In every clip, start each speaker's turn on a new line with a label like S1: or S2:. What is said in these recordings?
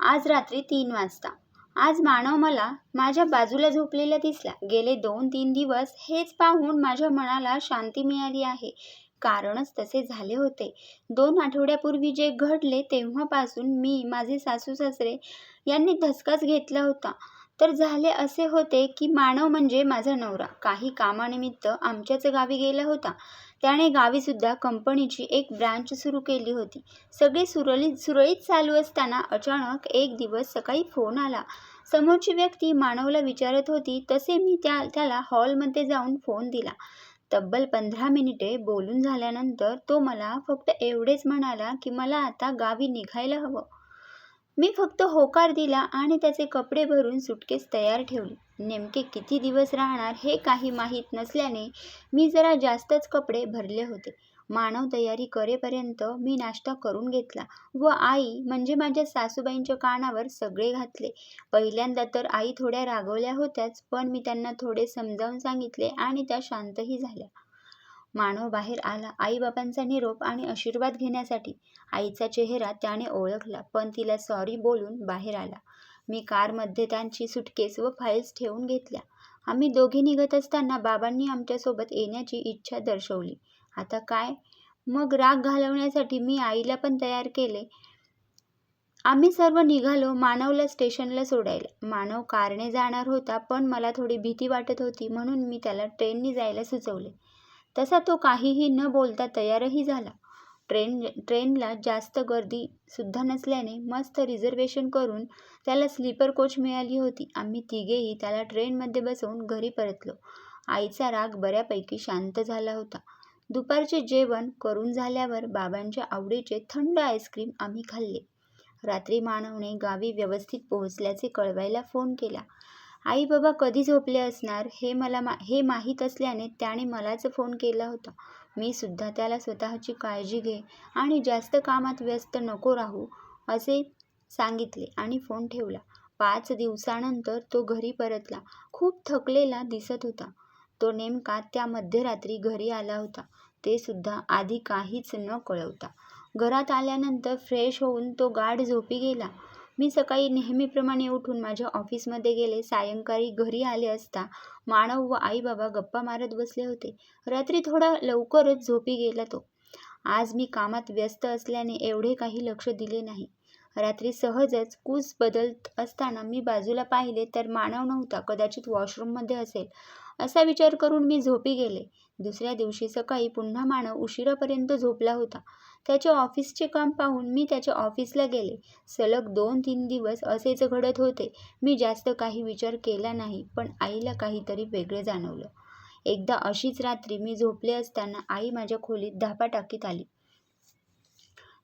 S1: आज रात्री तीन वाजता. आज मानव मला माझ्या बाजूला झोपलेला दिसला. गेले दोन तीन दिवस हेच पाहून माझ्या मनाला शांती मिळाली आहे. कारणच तसे झाले होते. दोन आठवड्यापूर्वी जे घडले तेव्हापासून मी माझे सासू सासरे यांनी धसकाच घेतला होता. तर झाले असे होते की मानव म्हणजे माझा नवरा. काही कामानिमित्त आमच्याच गावी गेला होता. त्याने गावीसुद्धा कंपनीची एक ब्रँच सुरू केली होती. सगळे सुरळीत सुरळीत चालू असताना अचानक एक दिवस सकाळी फोन आला. समोरची व्यक्ती मानवला विचारत होती तसे मी त्या त्याला हॉलमध्ये जाऊन फोन दिला. तब्बल पंधरा मिनिटे बोलून झाल्यानंतर तो मला फक्त एवढेच म्हणाला की मला आता गावी निघायला हवं. मी फक्त होकार दिला आणि त्याचे कपडे भरून सुटकेस तयार ठेवली. नेमके किती दिवस राहणार हे काही माहीत नसल्याने मी जरा जास्तच कपडे भरले होते. मानव तयारी करेपर्यंत मी नाश्ता करून घेतला व आई म्हणजे माझ्या सासूबाईंच्या कानावर सगळे घातले. पहिल्यांदा तर आई थोड्या रागवल्या होत्याच पण मी त्यांना थोडे समजावून सांगितले आणि त्या शांतही झाल्या. मानव बाहेर आला आईबाबांचा निरोप आणि आशीर्वाद घेण्यासाठी. आईचा चेहरा त्याने ओळखला पण तिला सॉरी बोलून बाहेर आला. मी कारमध्ये त्यांची सुटकेस व फाईल्स ठेवून घेतल्या. आम्ही दोघे निघत असताना बाबांनी आमच्यासोबत येण्याची इच्छा दर्शवली. आता काय? मग राग घालवण्यासाठी मी आईला पण तयार केले. आम्ही सर्व निघालो मानवला स्टेशनला सोडायला. मानव कारने जाणार होता पण मला थोडी भीती वाटत होती म्हणून मी त्याला ट्रेननी जायला सुचवले. तसा तो काहीही न बोलता तयारही झाला. ट्रेन ट्रेनला जास्त गर्दीसुद्धा नसल्याने मस्त रिझर्वेशन करून त्याला स्लीपर कोच मिळाली होती. आम्ही तिघेही त्याला ट्रेनमध्ये बसवून घरी परतलो. आईचा राग बऱ्यापैकी शांत झाला होता. दुपारचे जेवण करून झाल्यावर बाबांच्या आवडीचे थंड आईस्क्रीम आम्ही खाल्ले. रात्री मानवने गावी व्यवस्थित पोहोचल्याचे कळवायला फोन केला. आई बाबा कधी झोपले असणार हे मला मा हे माहीत असल्याने त्याने मलाच फोन केला होता. मी सुद्धा त्याला स्वतःची काळजी घे आणि जास्त कामात व्यस्त नको राहू असे सांगितले आणि फोन ठेवला. पाच दिवसानंतर तो घरी परतला. खूप थकलेला दिसत होता. तो नेमका त्या मध्यरात्री घरी आला होता. ते सुद्धा आधी काहीच न कळवता. घरात आल्यानंतर फ्रेश होऊन तो गाढ झोपी गेला. मी सकाळी नेहमीप्रमाणे उठून माझ्या ऑफिसमध्ये गेले. सायंकाळी घरी आले असता मानव व आई बाबा गप्पा मारत बसले होते. रात्री थोडा लवकरच झोपी गेला तो. आज मी कामात व्यस्त असल्याने एवढे काही लक्ष दिले नाही. रात्री सहजच कूस बदलत असताना मी बाजूला पाहिले तर मानव नव्हता कदाचित वॉशरूममध्ये असेल. असा विचार करून मी झोपी गेले. दुसऱ्या दिवशी सकाळी पुन्हा मानव उशिरापर्यंत झोपला होता. त्याच्या ऑफिसचे काम पाहून मी त्याच्या ऑफिसला गेले. सलग दोन तीन दिवस असेच घडत होते. मी जास्त काही विचार केला नाही पण आईला काहीतरी वेगळे जाणवलं. एकदा अशीच रात्री मी झोपले असताना आई माझ्या खोलीत धापा टाकीत आली.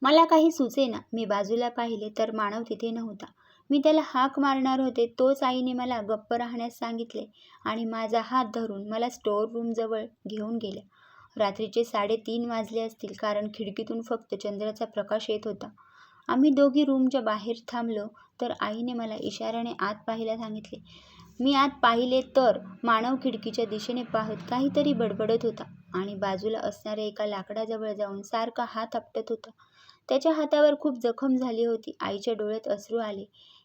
S1: मला काही सुचेना. मी बाजूला पाहिले तर मानव तिथे नव्हता. मी त्याला हाक मारणार होते तोच आईने मला गप्प राहण्यास सांगितले आणि माझा हात धरून मला स्टोअर रूमजवळ घेऊन गेल्या. रात्रीचे साडेतीन वाजले असतील कारण खिडकीतून फक्त चंद्राचा प्रकाश येत होता. आम्ही दोघी रूमच्या बाहेर थांबलो तर आईने मला इशाऱ्याने आत पाहायला सांगितले मी आत पाहिले तर मानव खिडकीच्या दिशेने पाहत काहीतरी बडबडत होता आणि बाजूला असणाऱ्या एका लाकडाजवळ जाऊन सारखा हात आपटत होता. त्याच्या हातावर खूप जखम झाली होती. आईच्या डोळ्यात अश्रू आले.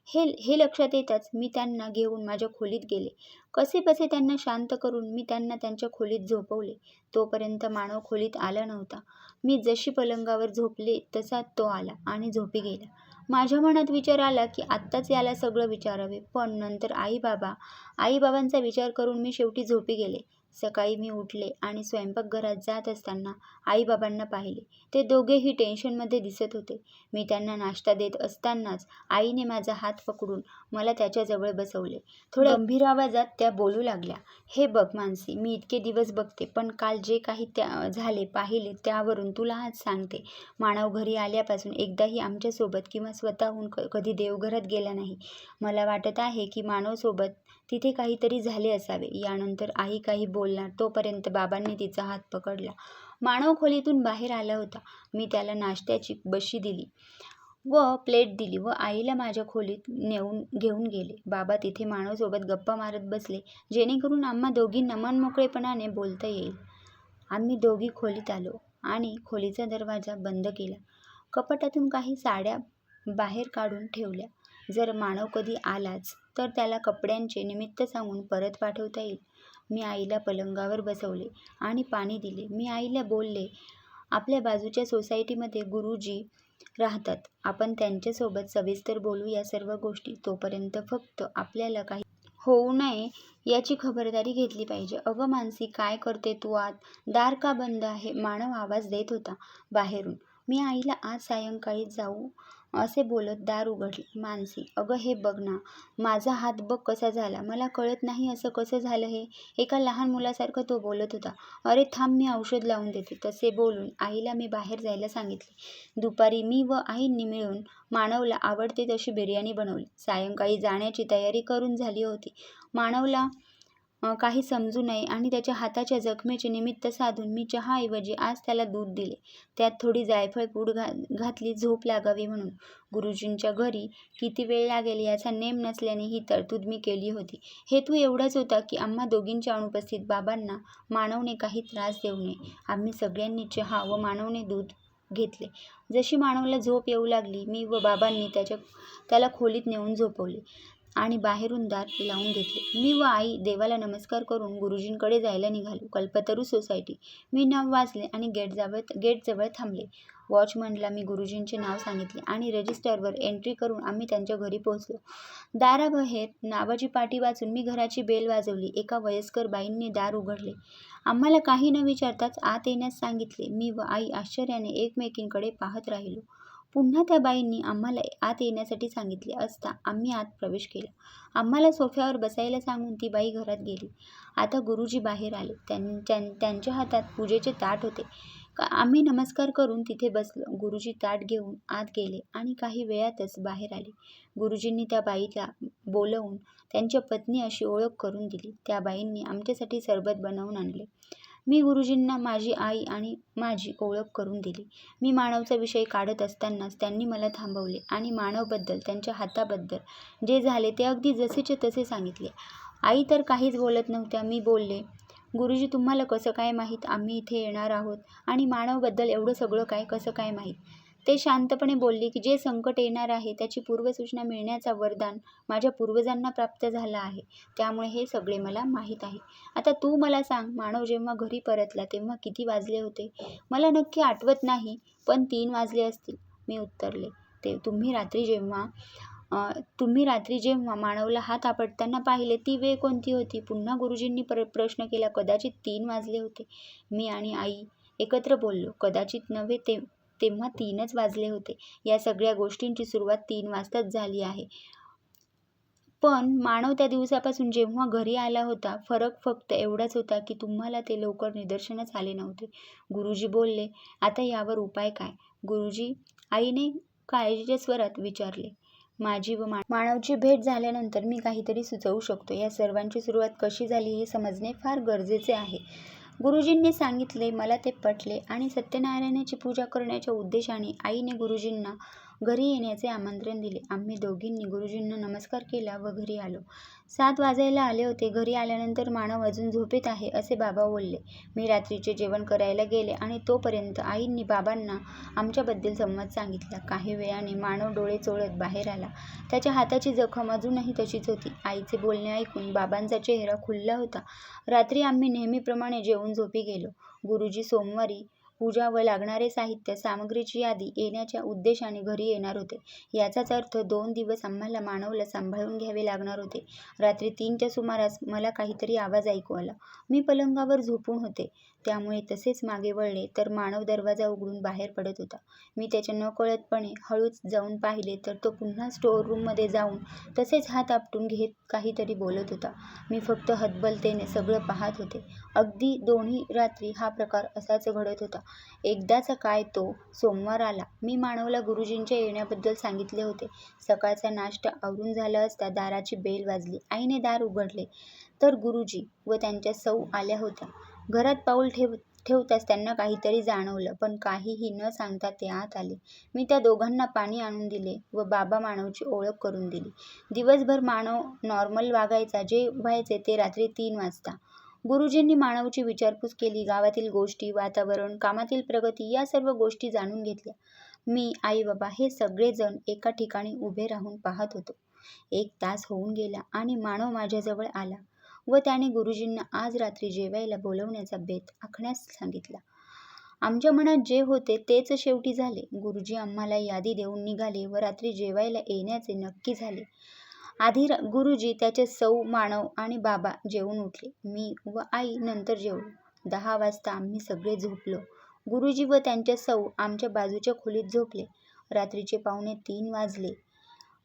S1: हे हे लक्षात येताच मी त्यांना घेऊन माझ्या खोलीत गेले. कसेबसे त्यांना शांत करून मी त्यांना त्यांच्या खोलीत झोपवले. तोपर्यंत मानव खोलीत आला नव्हता. मी जशी पलंगावर झोपले तसा तो आला आणि झोपी गेला. माझ्या मनात विचार आला की आत्ताच याला सगळं विचारावे. पण नंतर आई बाबा आईबाबांचा विचार करून मी शेवटी झोपी गेले. सकाळी मी उठले आणि स्वयंपाकघरात जात असताना आईबाबांना पाहिले. ते दोघेही टेन्शनमध्ये दिसत होते. मी त्यांना नाश्ता देत असतानाच आईने माझा हात पकडून मला त्याच्याजवळ बसवले. थोड्या गंभीर आवाजात त्या बोलू लागल्या. हे बघ मानसी मी इतके दिवस बघते पण काल जे काही त्या झाले पाहिले त्यावरून तुला आज सांगते. मानव घरी आल्यापासून एकदाही आमच्यासोबत किंवा स्वतःहून क कधी देवघरात गेला नाही. मला वाटत आहे की मानवसोबत तिथे काहीतरी झाले असावे. यानंतर आई काही बोलणार. तोपर्यंत बाबांनी तिचा हात पकडला. मानव खोलीतून बाहेर आला होता. मी त्याला नाश्त्याची बशी दिली व प्लेट दिली व आईला माझ्या खोलीत नेऊन घेऊन गेले. बाबा तिथे मानवसोबत गप्पा मारत बसले जेणेकरून आम्हा दोघींना मनमोकळेपणाने बोलता येईल. आम्ही दोघी खोलीत आलो आणि खोलीचा दरवाजा बंद केला. कपाटातून काही साड्या बाहेर काढून ठेवल्या. जर मानव कधी आलाच तर त्याला कपड्यांचे निमित्त सांगून परत पाठवता येईल. मी आईला पलंगावर बसवले आणि पाणी दिले. मी आईला बोलले आपल्या बाजूच्या सोसायटीमध्ये गुरुजी राहतात. आपण त्यांच्यासोबत सविस्तर बोलू या सर्व गोष्टी. तोपर्यंत फक्त आपल्याला काही होऊ नये याची खबरदारी घेतली पाहिजे. अगं मानसी काय करते तू आत दार का बंद आहे? मानव आवाज देत होता बाहेरून. मी आईला आज सायंकाळी जाऊ असे बोलत दार उघडले. मानसी अगं हे बघ ना माझा हात बघ कसा झाला. मला कळत नाही असं कसं झालं हे. एका लहान मुलासारखं तो बोलत होता. अरे थांब मी औषध लावून देते. तसे बोलून आईला मी बाहेर जायला सांगितले. दुपारी मी व आईंनी मिळून मानवला आवडते तशी बिर्याणी बनवली. सायंकाळी जाण्याची तयारी करून झाली होती. मानवला काही समजू नये आणि त्याच्या हाताच्या जखमेचे निमित्त साधून मी चहाऐवजी आज त्याला दूध दिले. त्यात थोडी जायफळ पूड घा घातली झोप लागावी म्हणून. गुरुजींच्या घरी किती वेळ लागेल याचा नेम नसल्याने ही तरतूद मी केली होती. हेतू एवढाच होता की आम्हा दोघींच्या अनुपस्थित बाबांना मानवने काही त्रास देऊ नये. आम्ही सगळ्यांनी चहा व मानवने दूध घेतले. जशी मानवला झोप येऊ लागली मी व बाबांनी त्याच्या त्याला खोलीत नेऊन झोपवले. आणि बाहेरून दार लावून घेतले. मी व आई देवाला नमस्कार करून गुरुजींकडे जायला निघालो. कल्पतरू सोसायटी. मी नाव वाचले आणि गेटजवळ गेटजवळ थांबले. वॉचमनला मी गुरुजींचे नाव सांगितले आणि रजिस्टरवर एंट्री करून आम्ही त्यांच्या घरी पोहोचलो. दाराबाहेर नावाची पाटी वाचून मी घराची बेल वाजवली. एका वयस्कर बाईंनी दार उघडले. आम्हाला काही न विचारताच आत येण्यास सांगितले. मी व आई आश्चर्याने एकमेकींकडे पाहत राहिलो. पुन्हा त्या बाईंनी आम्हाला आत येण्यासाठी सांगितले असता आम्ही आत प्रवेश केला. आम्हाला सोफ्यावर बसायला सांगून ती बाई घरात गेली. आता गुरुजी बाहेर आले. त्यांच्या त्यांच्या हातात पूजेचे ताट होते. का आम्ही नमस्कार करून तिथे बसलो. गुरुजी ताट घेऊन आत गेले आणि काही वेळातच बाहेर आले. गुरुजींनी त्या बाईला बोलवून त्यांच्या पत्नी अशी ओळख करून दिली. त्या बाईंनी आमच्यासाठी सरबत बनवून आणले. मी गुरुजींना माझी आई आणि माझी ओळख करून दिली. मी मानवचा विषय काढत असतानाच त्यांनी मला थांबवले आणि मानवबद्दल त्यांच्या हाताबद्दल जे झाले ते अगदी जसेचे तसे सांगितले. आई तर काहीच बोलत नव्हत्या. मी बोलले गुरुजी तुम्हाला कसं काय माहीत? आम्ही इथे येणार आहोत आणि मानवबद्दल एवढं सगळं काय? कसं काय माहीत? ते शांतपणे बोलले की जे संकट येणार आहे त्याची पूर्वसूचना मिळण्याचा वरदान माझ्या पूर्वजांना प्राप्त झाला आहे. त्यामुळे हे सगळे मला माहीत आहे. आता तू मला सांग मानव जेव्हा घरी परतला तेव्हा किती वाजले होते? मला नक्की आठवत नाही पण तीन वाजले असतील. मी उत्तरले. ते तुम्ही रात्री जेव्हा तुम्ही रात्री जेव्हा मानवला हात आपटताना पाहिले ती वेळ कोणती होती? पुन्हा गुरुजींनी प्र प्रश्न केला कदाचित तीन वाजले होते. मी आणि आई एकत्र बोललो. कदाचित नव्हे ते तेव्हा तीनच वाजले होते. या सगळ्या गोष्टींची सुरुवात तीन वाजताच झाली आहे. पण मानव त्या दिवसापासून जेव्हा घरी आला होता फरक फक्त एवढाच होता की तुम्हाला ते लवकर निदर्शनास आले नव्हते. गुरुजी बोलले आता यावर उपाय काय? गुरुजी आईने काळजीच्या स्वरात विचारले माझी व मा मानवची भेट झाल्यानंतर मी काहीतरी सुचवू शकतो. या सर्वांची सुरुवात कशी झाली हे समजणे फार गरजेचे आहे. गुरुजींनी सांगितले मला ते पटले. आणि सत्यनारायणाची पूजा करण्याच्या उद्देशाने आईने गुरुजींना घरी येण्याचे आमंत्रण दिले. आम्ही दोघींनी गुरुजींना नमस्कार केला व घरी आलो. सात वाजायला आले होते. घरी आल्यानंतर मानव अजून झोपेत आहे असे बाबा बोलले. मी रात्रीचे जेवण करायला गेले आणि तोपर्यंत आईंनी बाबांना आमच्याबद्दल संवाद सांगितला. काही वेळाने मानव डोळे चोळत बाहेर आला. त्याच्या हाताची जखम अजूनही तशीच होती. आईचे बोलणे ऐकून बाबांचा चेहरा खुलला होता. रात्री आम्ही नेहमीप्रमाणे जेवून झोपी गेलो. गुरुजी सोमवारी पूजा व लागणारे साहित्य सामग्रीची यादी येण्याच्या उद्देशाने घरी येणार होते. याचाच अर्थ दोन दिवस आम्हाला मानवला सांभाळून घ्यावे लागणार होते. रात्री तीनच्या सुमारास मला काहीतरी आवाज ऐकू आला. मी पलंगावर झोपून होते. त्यामुळे तसेच मागे वळले तर मानव दरवाजा उघडून बाहेर पडत होता. मी त्याच्या नकळतपणे हळूच जाऊन पाहिले तर तो पुन्हा स्टोअर रूममध्ये जाऊन तसेच हात आपटून घेत काहीतरी बोलत होता. मी फक्त हतबलतेने सगळं पाहत होते. अगदी दोन्ही रात्री हा प्रकार असाच घडत होता. एकदाचा काय तो सोमवार आला. मी मानवला गुरुजींच्या येण्याबद्दल सांगितले होते. सकाळचा नाश्ता आवरून झाला असता दाराची बेल वाजली. आईने दार उघडले. तर गुरुजी व त्यांच्या सौ आल्या होत्या. घरात पाऊल ठेव ठेवताच त्यांना काहीतरी जाणवलं पण काहीही न सांगता ते आत आले. मी त्या दोघांना पाणी आणून दिले व बाबा मानवची ओळख करून दिली. दिवसभर मानव नॉर्मल वागायचा जे व्हायचे ते रात्री तीन वाजता. गुरुजींनी मानवची विचारपूस केली गावातील गोष्टी वातावरण कामातील प्रगती या सर्व गोष्टी जाणून घेतल्या. मी आई बाबा हे सगळेजण एका ठिकाणी उभे राहून पाहत होतो. एक तास होऊन गेला आणि मानव माझ्याजवळ आला. व त्याने गुरुजींना आज रात्री जेवायला बोलवण्याचा बेत आखण्यास सांगितला. आमच्या मनात जे होते तेच शेवटी झाले. गुरुजी आम्हाला यादी देऊन निघाले व रात्री जेवायला येण्याचे नक्की झाले. आधी गुरुजी त्याचे सौ मानव आणि बाबा जेवून उठले. मी व आई नंतर जेवलो. दहा वाजता आम्ही सगळे झोपलो. गुरुजी व त्यांच्या सौ आमच्या बाजूच्या खोलीत झोपले. रात्रीचे पावणे तीन वाजले.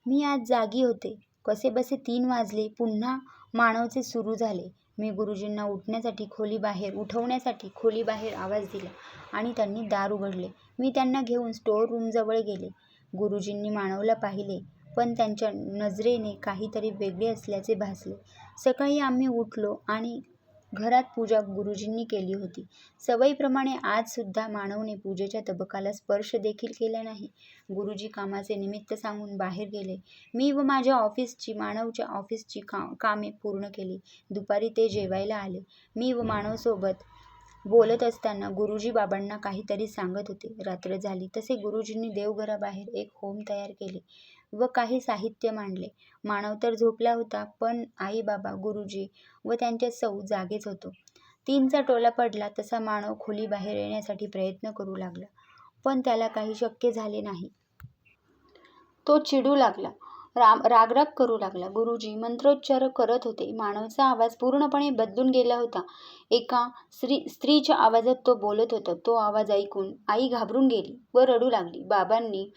S1: मी आज जागी होते. कसेबसे तीन वाजले. पुन्हा मानवचे सुरू झाले. मी गुरुजींना उठण्यासाठी खोलीबाहेर उठवण्यासाठी खोलीबाहेर आवाज दिला आणि त्यांनी दार उघडले. मी त्यांना घेऊन स्टोअर रूमजवळ गेले. गुरुजींनी मानवला पाहिले पण त्यांच्या नजरेने काहीतरी वेगळे असल्याचे भासले. सकाळी आम्ही उठलो आणि घरात पूजा गुरुजींनी केली होती. सवयीप्रमाणे आजसुद्धा मानवने पूजेच्या तबकाला स्पर्श देखील केला नाही. गुरुजी कामाचे निमित्त सांगून बाहेर गेले. मी व माझ्या ऑफिसची मानवच्या ऑफिसची का कामे पूर्ण केली. दुपारी ते जेवायला आले. मी व मानवसोबत बोलत असताना गुरुजी बाबांना काहीतरी सांगत होते. रात्र झाली. तसे गुरुजींनी देवघराबाहेर एक होम तयार केले व काही साहित्य मांडले. मानव तर झोपला होता पण आई बाबा गुरुजी व त्यांच्या सौ जागेच होतो. तीनचा टोला पडला तसा मानव खोलीबाहेर येण्यासाठी प्रयत्न करू लागला पण त्याला काही शक्य झाले नाही. तो चिडू लागला. राम रागराग करू लागला. गुरुजी मंत्रोच्चार करत होते. मानवचा आवाज पूर्णपणे बदलून गेला होता. एका स्त्री स्त्रीच्या आवाजात तो बोलत होता. तो आवाज ऐकून आई घाबरून गेली व रडू लागली. बाबांनी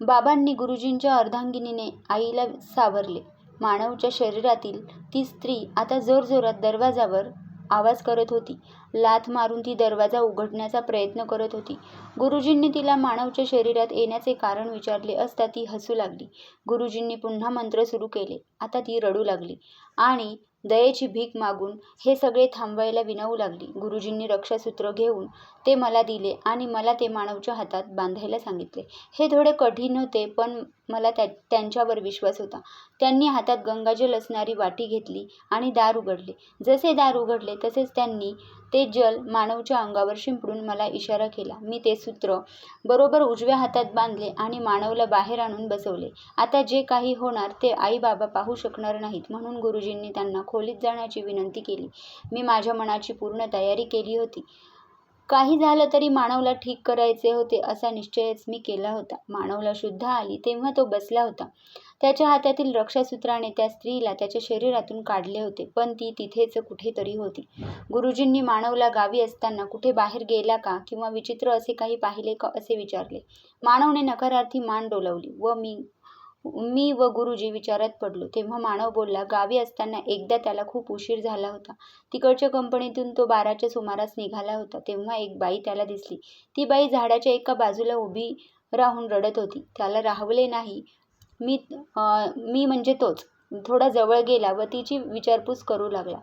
S1: बाबांनी गुरुजींच्या अर्धांगिनीने आईला सावरले. मानवच्या शरीरातील ती स्त्री आता जोरजोरात दरवाजावर आवाज करत होती. लाथ मारून ती दरवाजा उघडण्याचा प्रयत्न करत होती. गुरुजींनी तिला मानवच्या शरीरात येण्याचे कारण विचारले असता ती हसू लागली. गुरुजींनी पुन्हा मंत्र सुरू केले. आता ती रडू लागली. आणि दयेची भीक मागून हे सगळे थांबवायला विनवू लागली. गुरुजींनी रक्षासूत्र घेऊन ते मला दिले आणि मला ते मानवच्या हातात बांधायला सांगितले. हे थोडे कठीण होते पण मला त्या त्यांच्यावर विश्वास होता. त्यांनी हातात गंगाजल असणारी वाटी घेतली आणि दार उघडले. जसे दार उघडले तसेच त्यांनी ते जल मानवच्या अंगावर शिंपडून मला इशारा केला. मी ते सूत्र बरोबर उजव्या हातात बांधले आणि मानवला बाहेर आणून बसवले. आता जे काही होणार ते आई बाबा पाहू शकणार नाहीत म्हणून गुरुजींनी त्यांना खोलीत जाण्याची विनंती केली. मी माझ्या मनाची पूर्ण तयारी केली होती. काही झालं तरी मानवला ठीक करायचे होते असा निश्चयच मी केला होता. मानवला शुद्ध आली तेव्हा तो बसला होता. त्याच्या हातातील रक्षासूत्राने त्या स्त्रीला त्याच्या शरीरातून काढले होते पण ती तिथेच कुठेतरी होती. गुरुजींनी मानवला गावी असताना कुठे बाहेर गेला का किंवा विचित्र असे काही पाहिले का असे विचारले. मानवने नकारार्थी मान डोलवली व मी मी व गुरुजी विचारात पडलो. तेव्हा मानव बोलला गावी असताना एकदा त्याला खूप उशीर झाला होता. तिकडच्या कंपनीतून तो बाराच्या सुमारास निघाला होता. तेव्हा एक बाई त्याला दिसली. ती बाई झाडाच्या एका बाजूला उभी राहून रडत होती. त्याला राहवले नाही. मी मी म्हणजे तोच. थोडा जवळ गेला व तिची विचारपूस करू लागला.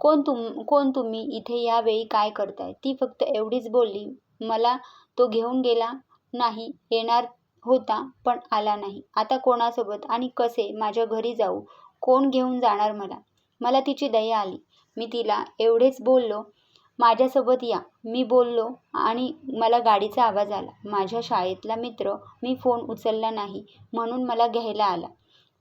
S1: कोण तुम कोण तुम्ही? इथे यावेळी काय करताय? ती फक्त एवढीच बोलली मला तो घेऊन गेला नाही. येणार होता पण आला नाही. आता कोणासोबत आणि कसे माझ्या घरी जाऊ? कोण घेऊन जाणार मला? मला तिची दया आली. मी तिला एवढेच बोललो माझ्यासोबत या. मी बोललो आणि मला गाडीचा आवाज आला. माझ्या शाळेतला मित्र मी फोन उचलला नाही म्हणून मला घ्यायला आला.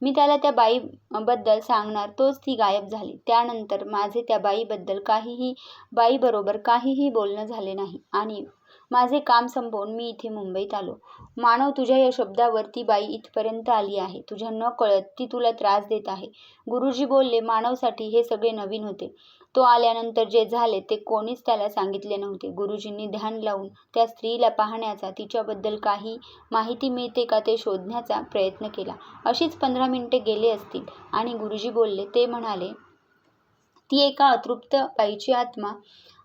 S1: मी त्याला त्या बाईबद्दल सांगणार तोच ती गायब झाली. त्यानंतर माझे त्या बाईबद्दल काहीही बाईबरोबर काहीही बोलणं झाले नाही आणि माझे काम संपवून मी इथे मुंबईत आलो. मानव तुझ्या या शब्दावर ती बाई इथपर्यंत आली आहे. तुझ्या न कळत ती तुला त्रास देत आहे. गुरुजी बोलले मानवसाठी हे सगळे नवीन होते. तो आल्यानंतर जे झाले ते कोणीच त्याला सांगितले नव्हते. गुरुजींनी ध्यान लावून त्या स्त्रीला पाहण्याचा तिच्याबद्दल काही माहिती मिळते का ते शोधण्याचा प्रयत्न केला. अशीच पंधरा मिनिटे गेले असतील आणि गुरुजी बोलले ते म्हणाले ती एका अतृप्त बाईची आत्मा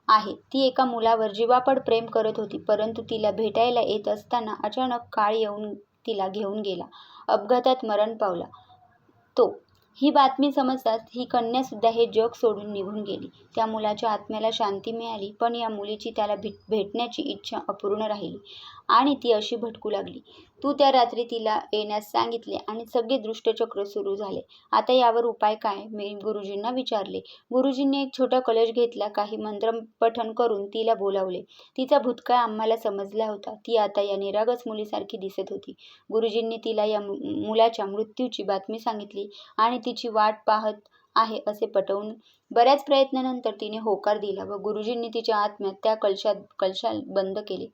S1: आहे. ती एका मुलावर जीवापड प्रेम करत होती परंतु तिला भेटायला येत असताना अचानक काळ येऊन तिला घेऊन गेला. अपघातात मरण पावला. तो ही बातमी समजताच ही कन्यासुद्धा हे जग सोडून निघून गेली. त्या मुलाच्या आत्म्याला शांती मिळाली पण या मुलीची त्याला भेट भेटण्याची इच्छा अपूर्ण राहिली आणि ती अशी भटकू लागली. तू त्या रात्री तिला येण्यास सांगितले आणि सगळे दृष्टचक्र सुरू झाले. आता यावर उपाय काय? मी गुरुजींना विचारले. गुरुजींनी एक छोटा कलश घेतला काही मंत्रपठण करून तिला बोलावले. तिचा भूतकाळ आम्हाला समजला होता. ती आता या निरागस मुलीसारखी दिसत होती. गुरुजींनी तिला या मुलाच्या मृत्यूची बातमी सांगितली आणि तिची वाट पाहत आहे असे पटवून बऱ्याच प्रयत्नानंतर तिने होकार दिला व गुरुजींनी तिच्या आत्म्यात त्या कलशात कलशात बंद केले.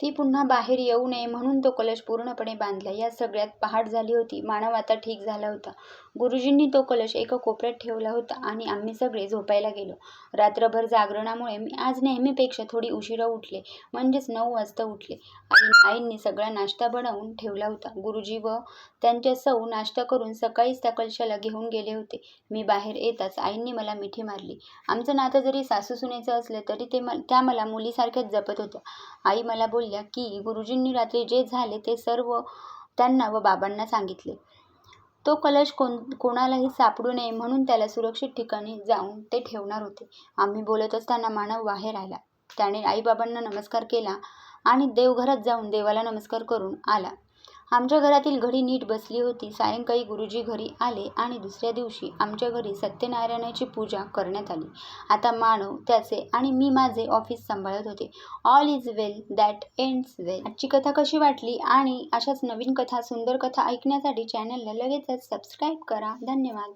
S1: ती पुन्हा बाहेर येऊ नये म्हणून तो कलश पूर्णपणे बांधला. या सगळ्यात पहाट झाली होती. मानव आता ठीक झाला होता. गुरुजींनी तो कलश एका कोपऱ्यात ठेवला होता आणि आम्ही सगळे झोपायला गेलो. रात्रभर जागरणामुळे मी आज नेहमीपेक्षा थोडी उशिरा उठले म्हणजेच नऊ वाजता उठले. आई आईंनी सगळा नाश्ता बनवून ठेवला होता. गुरुजी व त्यांच्या सौ नाश्ता करून सकाळीच त्या कलशाला घेऊन गेले होते. मी बाहेर येताच आईंनी मला मिठी मारली. आमचं नातं जरी सासू सुनेचं असलं तरी ते म त्या मला मुलीसारख्याच जपत होत्या. आई मला बोलल्या की गुरुजींनी रात्री जे झाले ते सर्व त्यांना व बाबांना सांगितले. तो कलश कोण कोणालाही सापडू नये म्हणून त्याला सुरक्षित ठिकाणी जाऊन ते ठेवणार होते. आम्ही बोलत असताना मानव बाहेर आला. त्याने आईबाबांना नमस्कार केला आणि देवघरात जाऊन देवाला नमस्कार करून आला. आमच्या घरातील घडी नीट बसली होती. सायंकाळी गुरुजी घरी आले आणि दुसऱ्या दिवशी आमच्या घरी सत्यनारायणाची पूजा करण्यात आली. आता मानव त्याचे आणि मी माझे ऑफिस सांभाळत होते. All is well that ends well आजची कथा कशी वाटली आणि अशाच नवीन कथा सुंदर कथा ऐकण्यासाठी चॅनलला लगेचच सबस्क्राईब करा. धन्यवाद.